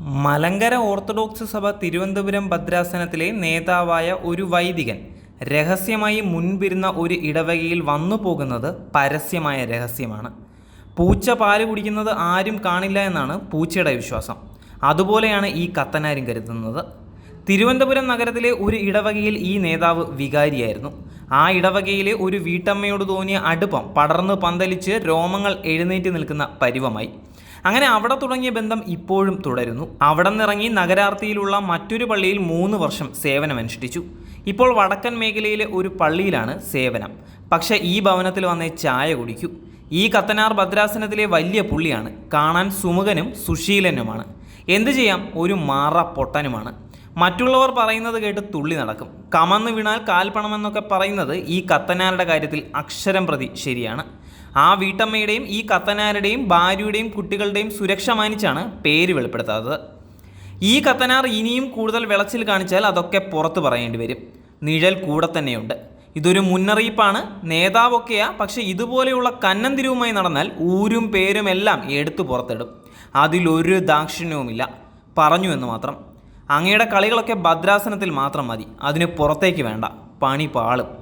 Malankara orthodox സഭ തിരുവനന്തപുരം ഭദ്രാസനത്തിലെ നേതാവായ ഒരു വൈദികൻ രഹസ്യമായി മുൻപിരുന്ന ഒരു ഇടവകയിൽ വന്നു പോകുന്നത് പരസ്യമായ രഹസ്യമാണ്. പൂച്ച പാൽ കുടിക്കുന്നത് ആരും കാണില്ല എന്നാണ് പൂച്ചയുടെ വിശ്വാസം. അതുപോലെയാണ് ഈ കത്തനാരും കരുതുന്നത്. തിരുവനന്തപുരം നഗരത്തിലെ ഒരു ഇടവകയിൽ ഈ നേതാവ് വികാരിയായിരുന്നു. ആ ഇടവകയിലെ ഒരു വീട്ടമ്മയോട് തോന്നിയ അടുപ്പം പടർന്ന് പന്തലിച്ച് രോമങ്ങൾ എഴുന്നേറ്റ് നിൽക്കുന്ന പരുവമായി. അങ്ങനെ അവിടെ തുടങ്ങിയ ബന്ധം ഇപ്പോഴും തുടരുന്നു. അവിടെ നിന്നിറങ്ങി നഗരാർത്തിയിലുള്ള മറ്റൊരു പള്ളിയിൽ മൂന്ന് വർഷം സേവനമനുഷ്ഠിച്ചു ഇപ്പോൾ വടക്കൻ മേഖലയിലെ ഒരു പള്ളിയിലാണ് സേവനം. പക്ഷേ ഈ ഭവനത്തിൽ വന്നേ ചായ കുടിക്കൂ. ഈ കത്തനാർ ഭദ്രാസനത്തിലെ വലിയ പുള്ളിയാണ്. കാണാൻ സുമുഖനും സുശീലനുമാണ്. എന്തു ചെയ്യാം? ഒരു മാറ പൊട്ടനുമാണ്. മറ്റുള്ളവർ പറയുന്നത് കേട്ട് തുള്ളി നടക്കും. കമന്ന് വീണാൽ കാൽപ്പണമെന്നൊക്കെ പറയുന്നത് ഈ കത്തനാരുടെ കാര്യത്തിൽ അക്ഷരം പ്രതി ശരിയാണ്. ആ വീട്ടമ്മയുടെയും ഈ കത്തനാരുടെയും ഭാര്യയുടെയും കുട്ടികളുടെയും സുരക്ഷ മാനിച്ചാണ് പേര് വെളിപ്പെടുത്താത്തത്. ഈ കത്തനാർ ഇനിയും കൂടുതൽ വിളച്ചിൽ കാണിച്ചാൽ അതൊക്കെ പുറത്ത് പറയേണ്ടി വരും. നിഴൽ കൂടെ തന്നെയുണ്ട്. ഇതൊരു മുന്നറിയിപ്പാണ്. നേതാവൊക്കെയാ പക്ഷേ ഇതുപോലെയുള്ള കന്നന്തിരിവുമായി നടന്നാൽ ഊരും പേരും എല്ലാം എടുത്തു പുറത്തിടും. അതിലൊരു ദാക്ഷിണ്യവുമില്ല. പറഞ്ഞു എന്ന് മാത്രം. അങ്ങയുടെ കളികളൊക്കെ ഭദ്രാസനത്തിൽ മാത്രം മതി. അതിന് പുറത്തേക്ക് വേണ്ട. പണി പാളും.